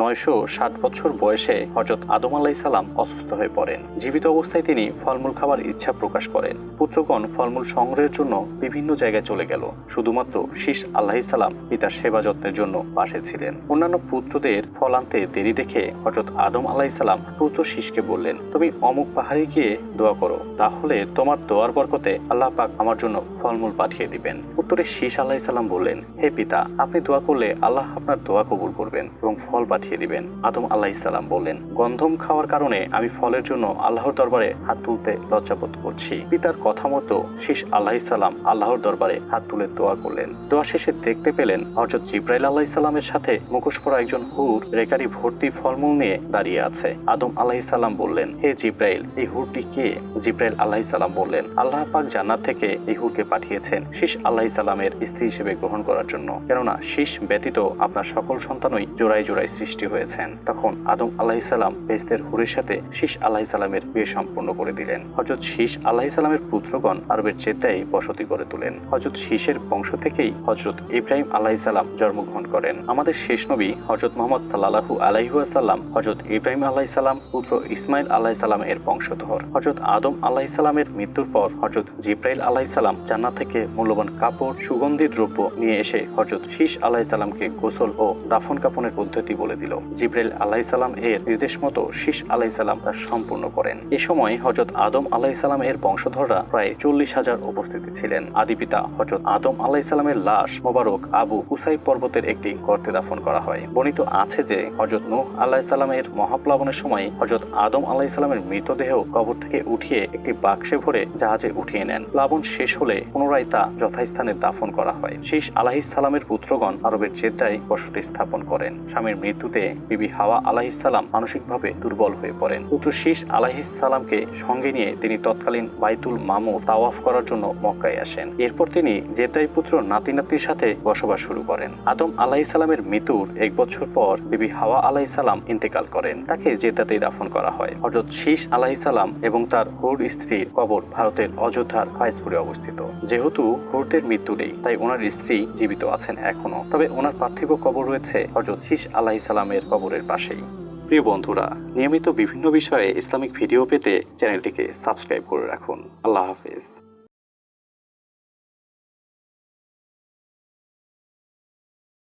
নয়শো ষাট বছর বয়সে হজরত আদম আলাহি সাল্লাম অসুস্থ হয়ে পড়েন। জীবিত অবস্থায় তিনি ফলমূল খাবার ইচ্ছা প্রকাশ করেন। পুত্রগণ ফলমূল সংগ্রহের জন্য বিভিন্ন জায়গায় চলে গেল। শুধুমাত্র শীষ আল্লাহি সাল্লাম পিতার সেবা যত্নের জন্য পাশে ছিলেন। অন্যান্য পুত্রদের ফল আনতে দেরি দেখে হজরত আদম আলাহি সাল্লাম পুত্র শীষকে বললেন, তুমি অমুক পাহাড়ে গিয়ে দোয়া করো। তাহলে তোমার দোয়ার বরকতে আল্লাহ পাক আমার জন্য ফলমূল পাঠিয়ে দিবেন। উত্তরে শীষ আল্লাহ সাল্লাম বললেন, হে পিতা, আপনি দোয়া করলে আল্লাহ আপনার দোয়া কবুল করবেন এবং ফল পাঠিয়ে দিবেন। আদম আল্লাহ সাল্লাম বললেন, গন্ধম খাওয়ার কারণে আমি ফলের জন্য আল্লাহর দরবারে হাত তুলতে লজ্জাবোধ করছি। পিতার কথা মতো শীষ আল্লাহ সাল্লাম আল্লাহর দরবারে হাত তুলে দোয়া করলেন। দোয়া শেষে দেখতে পেলেন হজরত জিব্রাইল আল্লাহ সাল্লামের সাথে মুখোশ পরা একজন হুর রেকারি ভর্তি ফলমূল নিয়ে দাঁড়িয়ে আছে। আদম আল্লাহ সাল্লাম বললেন, হে জিব্রাইল, এই হুরটি কে? জিব্রাইল আল্লাহ সাল্লাম বললেন, আল্লাহ পাক জান্নাত থেকে এই হুরকে পাঠিয়েছেন শীষ আল্লাহ সাল্লামের স্ত্রী হিসেবে গ্রহণ করার জন্য। কেননা শীষ ব্যতীত আপনার সকল সন্তানই জোড়ায় জোড়ায় সৃষ্টি হয়েছেন, তখন আদম আল্লাহ সাল্লাম বেস্তের হুরের সাথে শীষ আল্লাহ সাল্লামের বিয়ে সম্পন্ন করে দিলেন। হজরত শীষ আল্লাহ সাল্লামের পুত্রগণ আরবের জেদ্দায় বসতি করে তোলেন। হজরত শীষের বংশ থেকেই হজরত ইব্রাহিম আল্লাহ সাল্লাম জন্মগ্রহণ করেন। আমাদের শেষ নবী হজরত মোহাম্মদ সাল্লাহু আলাইহাল্লাম হজরত ইব্রাহিম আল্লাহ সাল্লাম পুত্র ইসমাইল আল্লাহ সাল্লাম এর বংশধর। হজরত আদম আল্লাহ সাল্লামের মৃত্যুর পর হজরত জিব্রাইল আল্লাহ সাল্লাম জান্নাত থেকে মূল্যবান কাপড়, সুগন্ধি, দ্রব্য নিয়ে এসে হজরত শীষ আল্লাহ সাল্লামকে গোসল ও দাফন কাপনের পদ্ধতি বলে দিল। জিব্রাইল আল্লাহ সাল্লাম এর নির্দেশ মতো শীষ আল্লাহ সাল্লাম তা সম্পূর্ণ করেন। এ সময় হজরত আদম আল্লাহ সাল্লাম এর বংশধররা প্রায় চল্লিশ হাজার উপস্থিতি ছিলেন। আদি পিতা হজরত আদম আল্লাহ সাল্লামের লাশ মোবারক আবু হুসাই পর্বতের একটি গর্তে দাফন করা হয়। বর্ণিত আছে যে হজরত নূহ আল্লাহ সাল্লামের মহাপ্লাবনের সময় হজরত আদম আল্লাহ সাল্লামের মৃতদেহ কবর থেকে উঠিয়ে একটি বাক্সে ভরে জাহাজে উঠিয়ে নেন। প্লাবন শেষ হলে পুনরায় তা যথাস্থানে দাফন করা হয়। শীষ আলাহিস সালামের পুত্রগণ আরবের জেদ্দায় বসতি স্থাপন করেন। স্বামীর মৃত্যুতে বিবি হাওয়া আলাহিস সালাম মানসিকভাবে দুর্বল হয়ে পড়েন। পুত্র শীষ আলাহিস সালামকে সঙ্গে নিয়ে তিনি তৎকালীন বাইতুল মামু তাওয়াফ করার জন্য মক্কায় আসেন। এরপর তিনি জেদ্দাই পুত্র নাতি নাতির সাথে বসবাস শুরু করেন। আদম আলাহি সালামের মৃত্যুর এক বছর পর বিবি হাওয়া আলাহি সালাম ইন্তেকাল করেন। তাকে জেদ্দাতেই দাফন করা হয়। হজরত শীষ আলাহি সালাম এবং তার হুর স্ত্রীর কবর ভারতের অযোধ্যার ফাইজপুরে অবস্থিত। যেহেতু হুরদের মৃত্যু নেই, তাই ওনার স্ত্রী জীবিত আছেন এখনও। তবে ওনার পার্থিব কবর রয়েছে হজরত শীষ আলাহি সালামের কবরের পাশেই। প্রিয় বন্ধুরা, নিয়মিত বিভিন্ন বিষয়ে ইসলামিক ভিডিও পেতে চ্যানেলটিকে সাবস্ক্রাইব করে রাখুন। আল্লাহ হাফেজ।